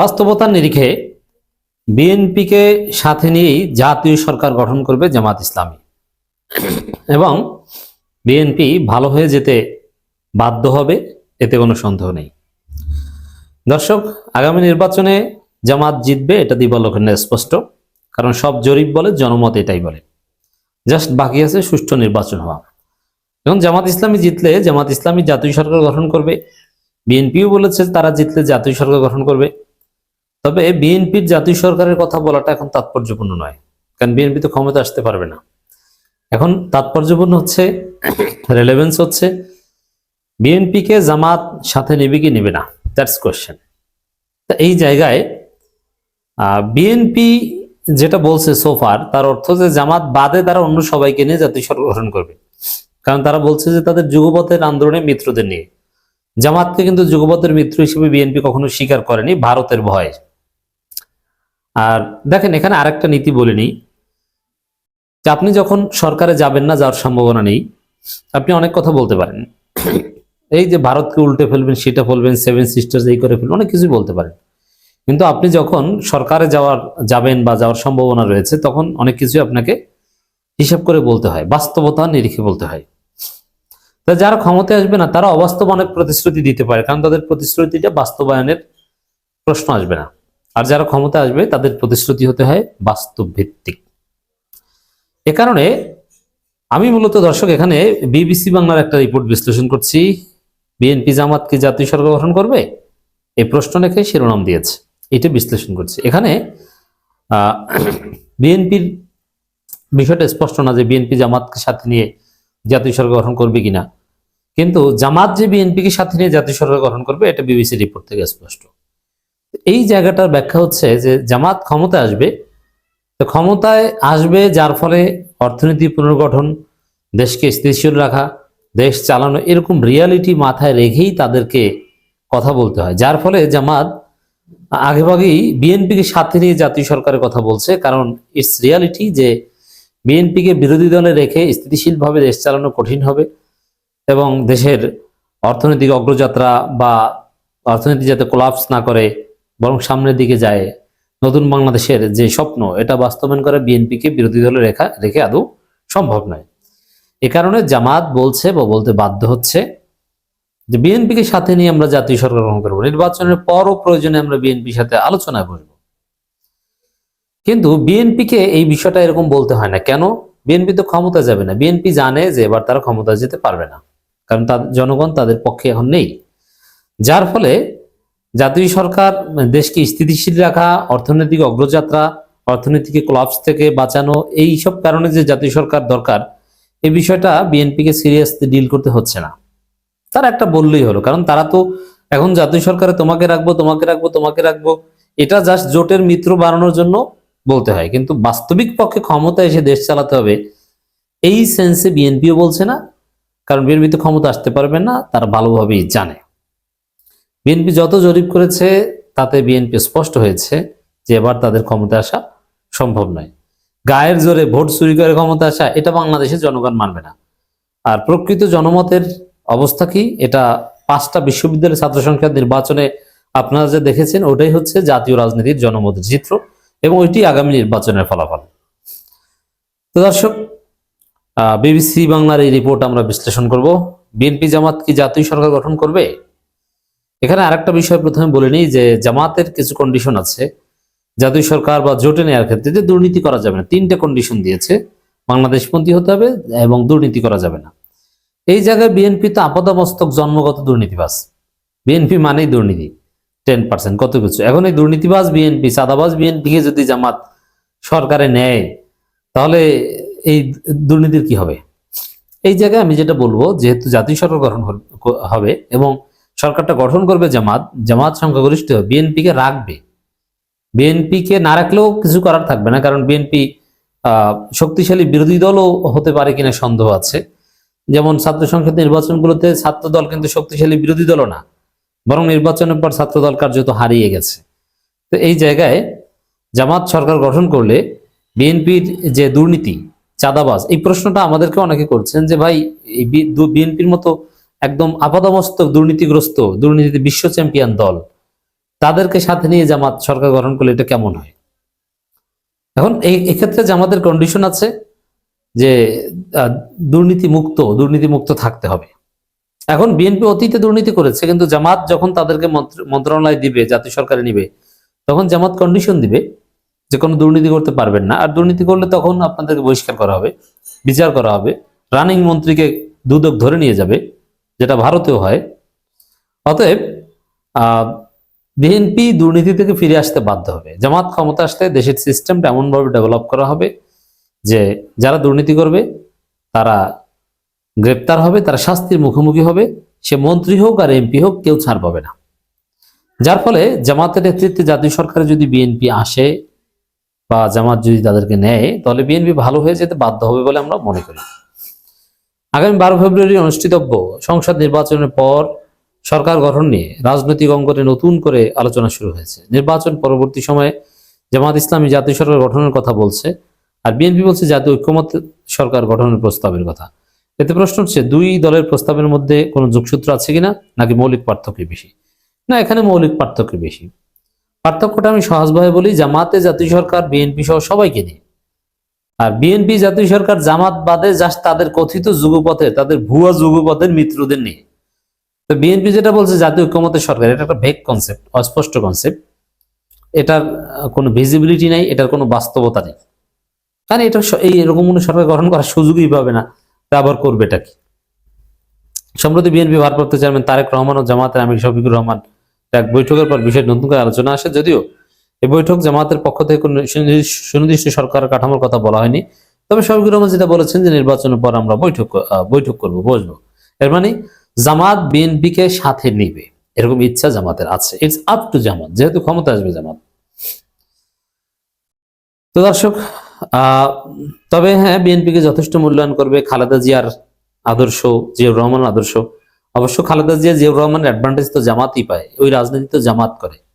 বাস্তবতার নিরিখে বিএনপিকে সাথে নিয়েই জাতীয় সরকার গঠন করবে জামাত ইসলামী। এবং বিএনপি ভালো হয়ে যেতে বাধ্য হবে, এতে কোনো সন্দেহ নেই। দর্শক, আগামী নির্বাচনে জামাত জিতবে, এটা দিবালক্ষণে স্পষ্ট। কারণ সব জরিপ বলে, জনমত এটাই বলে। জাস্ট বাকি আছে সুষ্ঠু নির্বাচন হওয়া। এখন জামাত ইসলামী জিতলে, জামাত ইসলামী জাতীয় সরকার গঠন করবে। বিএনপিও বলেছে তারা জিতলে জাতীয় সরকার গঠন করবে। তবে বিএনপির জাতীয় সরকারের কথা বলাটা এখন তাৎপর্যপূর্ণ নয়, কারণ বিএনপি তো ক্ষমতা আসতে পারবে না। এখন তাৎপর্যপূর্ণ হচ্ছে রেলেভেন্স হচ্ছে, বিএনপিকে জামাত সাথে নেবে কি নেবে না দ্যাটস কোয়েশ্চেন তা এই জায়গায় বিএনপি যেটা বলছে সোফার তার অর্থ যে জামাত বাদে তারা অন্য সবাইকে নিয়ে জাতীয় সরকার গঠন করবে। কারণ তারা বলছে যে তাদের যুগপথের আন্দোলনে মিত্রদের নিয়ে। জামাতকে কিন্তু যুগপথের মিত্র হিসেবে বিএনপি কখনো স্বীকার করেনি, ভারতের ভয়ে। আর দেখেন, এখানে আরেকটা নীতি বলে নিই। যে আপনি যখন সরকারে যাবেন না, যাওয়ার সম্ভাবনা নেই, আপনি অনেক কথা বলতে পারেন। এই যে ভারতকে উল্টে ফেলবেন, সেটা ফেলবেন সেভেন সিস্টার্স এই করে ফেলবেন, অনেক কিছুই বলতে পারেন। কিন্তু আপনি যখন সরকারে যাওয়ার, যাবেন বা যাওয়ার সম্ভাবনা রয়েছে, তখন অনেক কিছুই আপনাকে হিসাব করে বলতে হয়, বাস্তবতা নিরিখে বলতে হয়। তা যারা ক্ষমতায় আসবে না, তারা অবাস্তব অনেক প্রতিশ্রুতি দিতে পারে, কারণ তাদের প্রতিশ্রুতিটা বাস্তবায়নের প্রশ্ন আসবে না। আর যারা ক্ষমতা আসবে, তাদের প্রতিশ্রুতি হতে হয় বাস্তব ভিত্তিক এ কারণে আমি মূলত দর্শক, এখানে বিবিসি বাংলার একটা রিপোর্ট বিশ্লেষণ করছি। বিএনপি জামাত কি জাতীয় সরকার গঠন করবে? এই প্রশ্ন রেখে শিরোনাম দিয়েছে। এটা বিশ্লেষণ করছে। এখানে বিএনপির বিষয়টা স্পষ্ট না যে বিএনপি জামাতকে সাথে নিয়ে জাতীয় সরকার গঠন করবে কিনা। কিন্তু জামাত যে বিএনপিকে সাথে নিয়ে জাতীয় সরকার গঠন করবে, এটা বিবিসি রিপোর্ট থেকে স্পষ্ট। এই জায়গাটার ব্যাখ্যা হচ্ছে যে জামাত ক্ষমতায় আসবে। তো ক্ষমতায় আসবে যার ফলে অর্থনীতি পুনর্গঠন, দেশকে স্থিতিশীল রাখা, দেশ চালানো এরকম রিয়ালিটি মাথায় রেখেই তাদেরকে কথা বলতে হয়। যার ফলে জামাত আগেভাগেই বিএনপিকে সাথে নিয়ে জাতীয় সরকারের কথা বলছে, কারণ ইটস রিয়ালিটি যে বিএনপিকে বিরোধী দলে রেখে স্থিতিশীলভাবে দেশ চালানো কঠিন হবে এবং দেশের অর্থনৈতিক অগ্রযাত্রা বা অর্থনীতি যাতে কোলাপস না করে বরং সামনের দিকে যায় নতুন বাংলাদেশের যে স্বপ্ন, এটা বাস্তবায়ন করে বিএনপিকে বিরোধী দলে রেখা রেখে আদৌ সম্ভব নয়। এ কারণে জামাত বলছে বা বলতে বাধ্য হচ্ছে যে বিএনপিকে সাথে নিয়ে আমরা জাতীয় সরকার গ্রহণ করব। নির্বাচনের পরও প্রয়োজনে আমরা বিএনপির সাথে আলোচনায় বসবো। কিন্তু বিএনপিকে এই বিষয়টা এরকম বলতে হয় না। কেন? বিএনপি তো ক্ষমতা যাবে না। বিএনপি জানে যে এবার তারা ক্ষমতা যেতে পারবে না। কারণ তাদের জনগণ তাদের পক্ষে এখন নেই। যার ফলে জাতীয় সরকার দেশকে স্থিতিশীল রাখা, অর্থনৈতিক অগ্রযাত্রা, অর্থনীতিকে ক্লাবস থেকে বাঁচানো এই সব কারণে যে জাতীয় সরকার দরকার এই বিষয়টা বিএনপিকে সিরিয়াসলি ডিল করতে হচ্ছে না। তারা একটা বললেই হলো, কারণ তারা তো এখন জাতীয় সরকারে তোমাকে রাখব তোমাকে রাখব তোমাকে রাখব, এটা জাস্ট জোটের মিত্র বাড়ানোর জন্য বলতে হয়। কিন্তু বাস্তবিক পক্ষে ক্ষমতা এসে দেশ চালাতে হবে, এই সেন্সে বিএনপিও বলছে না, কারণ বিএনপি তো ক্ষমতা আসতে পারবে না, তারা ভালোভাবেই জানে। বিএনপি যত জরিপ করেছে, তাতে বিএনপি স্পষ্ট হয়েছে যে এবার তাদের ক্ষমতা আসা সম্ভব নয়। গায়ের জোরে ভোট চুরি করে ক্ষমতা আসা, এটা বাংলাদেশের জনগণ মানবে না। আর প্রকৃত জনমতের অবস্থা কি? এটা পাঁচটা বিশ্ববিদ্যালয়ের ছাত্র সংখ্যার নির্বাচনে আপনারা যে দেখেছেন, ওটাই হচ্ছে জাতীয় রাজনীতির জনমতের চিত্র এবং ওইটি আগামী নির্বাচনের ফলাফল। তো দর্শক বিবিসি বাংলার এই রিপোর্ট আমরা বিশ্লেষণ করব। বিএনপি জামাত কি জাতীয় সরকার গঠন করবে? এখানে আরেকটা বিষয় প্রথমে বলে নিই যে জামাতের কিছু কন্ডিশন আছে। জাতীয় সরকার বা জোটে নেওয়ার ক্ষেত্রে যে দুর্নীতি করা যাবে না। তিনটে কন্ডিশন দিয়েছে। বাংলাদেশপন্থী হতে হবে এবং দুর্নীতি করা যাবে না। এই জায়গায় বিএনপি তো আপাদমস্তক জন্মগত দুর্নীতিবাস বিএনপি মানেই দুর্নীতি। টেন পার্সেন্ট কত কিছু। এখন এই দুর্নীতিবাজ বিএনপি সাদাবাজ বিএনপিকে যদি জামাত সরকারে নেয়, তাহলে এই দুর্নীতির কি হবে? এই জায়গায় আমি যেটা বলব, যেহেতু জাতীয় সরকার গঠন হবে এবং সরকারটা গঠন করবে জামাত জামাত সংখ্যাগরিষ্ঠ, বিএনপিকে রাখবে। বিএনপিকে না রাখলেও কিছু করার থাকবে না, কারণ বিএনপি শক্তিশালী বিরোধী দলও হতে পারে কিনা সন্দেহ আছে। যেমন ছাত্র সংসদ নির্বাচনগুলোতে ছাত্র দল কিন্তু শক্তিশালী বিরোধী দলও না, বরং নির্বাচনের পর ছাত্র দল কার্যত হারিয়ে গেছে। তো এই জায়গায় জামাত সরকার গঠন করলে বিএনপির যে দুর্নীতি, চাঁদাবাজ, এই প্রশ্নটা আমাদেরকে অনেকে করছেন যে, ভাই বিএনপির মতো একদম আপাদমস্তক দুর্নীতিগ্রস্ত, দুর্নীতিতে বিশ্ব চ্যাম্পিয়ন দল। তাদেরকে সাথে নিয়ে জামাত সরকার গঠন করলে এটা কেমন হয়? এখন এই, এক্ষেত্রে জামাতের কন্ডিশন আছে যে দুর্নীতি মুক্ত দুর্নীতি মুক্ত থাকতে হবে। এখন বিএনপি অতীতে দুর্নীতি করেছে, কিন্তু জামাত যখন তাদেরকে মন্ত্রণালয় দিবে, জাতীয় সরকারে নিবে, তখন জামাত কন্ডিশন দিবে যে কোনো দুর্নীতি করতে পারবেন না। আর দুর্নীতি করলে তখন আপনাদেরকে বহিষ্কার করা হবে, বিচার করা হবে। রানিং মন্ত্রীকে দুদক ধরে নিয়ে যাবে। ভারতেও হয়। অতএব বিএনপি দুর্নীতি থেকে ফিরে আসতে বাধ্য হবে। জামাত ক্ষমতা আসতে দেশের সিস্টেমটা এমনভাবে ডেভেলপ করা হবে যে, যারা দুর্নীতি করবে, তারা গ্রেপ্তার হবে, তারা শাস্তির মুখোমুখি হবে। সে মন্ত্রী হোক আর এমপি হোক, কেউ ছাড় পাবে না। যার ফলে জামাতের নেতৃত্বে জাতীয় সরকারে যদি বিএনপি আসে বা জামাত যদি তাদেরকে নেয়, তাহলে বিএনপি ভালো হয়ে যেতে বাধ্য হবে বলে আমরা মনে করি। আগামী বারো ফেব্রুয়ারি অনুষ্ঠিতব্য সংসদ নির্বাচনের পর সরকার গঠন নিয়ে রাজনৈতিক অঙ্গনে নতুন করে আলোচনা শুরু হয়েছে। নির্বাচন পরবর্তী সময়ে জামাত ইসলামী জাতীয় সরকার গঠনের কথা বলছে আর বিএনপি বলছে জাতীয় ঐক্যমত সরকার গঠনের প্রস্তাবের কথা। এতে প্রশ্ন হচ্ছে দুই দলের প্রস্তাবের মধ্যে কোনো যোগসূত্র আছে কিনা নাকি মৌলিক পার্থক্য বেশি? না, এখানে মৌলিক পার্থক্য বেশি। পার্থক্যটা আমি সহজভাবে বলি, জামাতে জাতীয় সরকার, বিএনপি সহ সবাইকে নিয়ে। আর বিএনপি জাতীয় সরকার জামাত বাদে জাস্ট তাদের কথিত যুগপথে, তাদের ভুয়া যুগপথের মিত্রদের নিয়ে। তো বিএনপি যেটা বলছে জাতীয় ঐক্যমতের সরকার, এটা একটা ভেগ কনসেপ্ট অস্পষ্ট কনসেপ্ট এটার কোনো ভিজিবিলিটি নাই, এটার কোনো বাস্তবতা নেই। কারণ এটা এই এরকম কোনো সরকার গঠন করার সুযোগই পাবে না, তা আবার করবেটা কি? সম্প্রতি বিএনপি ভারপ্রাপ্ত চেয়ারম্যান তারেক রহমান ও জামাতের আমির শফিকুর রহমান এক বৈঠকের পর বিষয়ে নতুন করে আলোচনা আসে, যদিও এই বৈঠক জামাতের পক্ষ থেকে কোনো সুনির্দিষ্ট- সরকার কাঠামোর কথা বলা হয়নি। তবে শফিকুর রহমান যেটা বলেছেন যে নির্বাচনের পর আমরা বৈঠক বৈঠক করব, বসবো। এর মানে জামাত বিএনপিকে সাথে নিবে। এরকম ইচ্ছা জামাতের আছে। It's up to Jamaat. যেহেতু ক্ষমতা আসবে জামাত। তো দর্শক তবে হ্যাঁ বিএনপিকে যথেষ্ট মূল্যায়ন করবে খালেদা জিয়ার আদর্শ, জিয়াউর রহমান আদর্শ। অবশ্য খালেদা জিয়া, জিয়াউর রহমানের অ্যাডভান্টেজ তো জামাতই পায়। ওই রাজনীতি তো জামাত করে।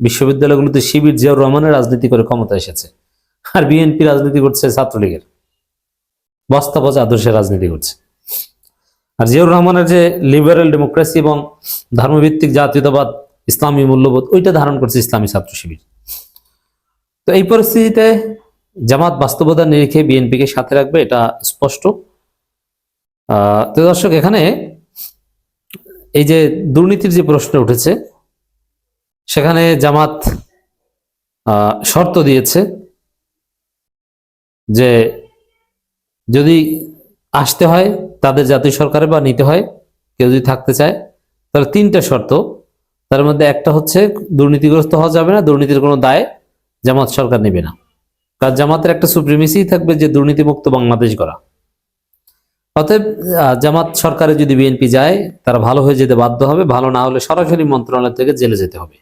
বিশ্ববিদ্যালয়গুলোতে শিবির জিয়াউর রহমানের রাজনীতি করে ক্ষমতা এসেছে আর বিএনপি রাজনীতি করছে ছাত্রলীগের। বস্তা বজা আদর্শের রাজনীতি করছে। আর জিয়াউর রহমানের যে লিবারেল ডেমোক্রেসি এবং ধর্মভিত্তিক জাতীয়তাবাদ, ইসলামী মূল্যবোধ, ওইটা ধারণ করছে ইসলামী ছাত্র শিবির। তো এই পরিস্থিতিতে জামাত বাস্তবতার নিরিখে বিএনপিকে সাথে রাখবে, এটা স্পষ্ট। তো দর্শক, এখানে এই যে দুর্নীতির যে প্রশ্ন উঠেছে সেখানে জামাত শর্ত দিয়েছে যে যদি আসতে হয় তাদের জাতীয় সরকারে বা নিতে হয়, কেউ যদি থাকতে চায়, তাহলে তিনটা শর্ত। তার মধ্যে একটা হচ্ছে দুর্নীতিগ্রস্ত হওয়া যাবে না, দুর্নীতির কোনো দায় জামাত সরকার নেবে না। কারণ জামাতের একটা সুপ্রিমেসি থাকবে যে দুর্নীতিমুক্ত বাংলাদেশ করা অতএব জামাত সরকারে যদি বিএনপি যায়, তারা ভালো হয়ে যেতে বাধ্য হবে, ভালো না হলে সরাসরি মন্ত্রণালয় থেকে জেলে যেতে হবে।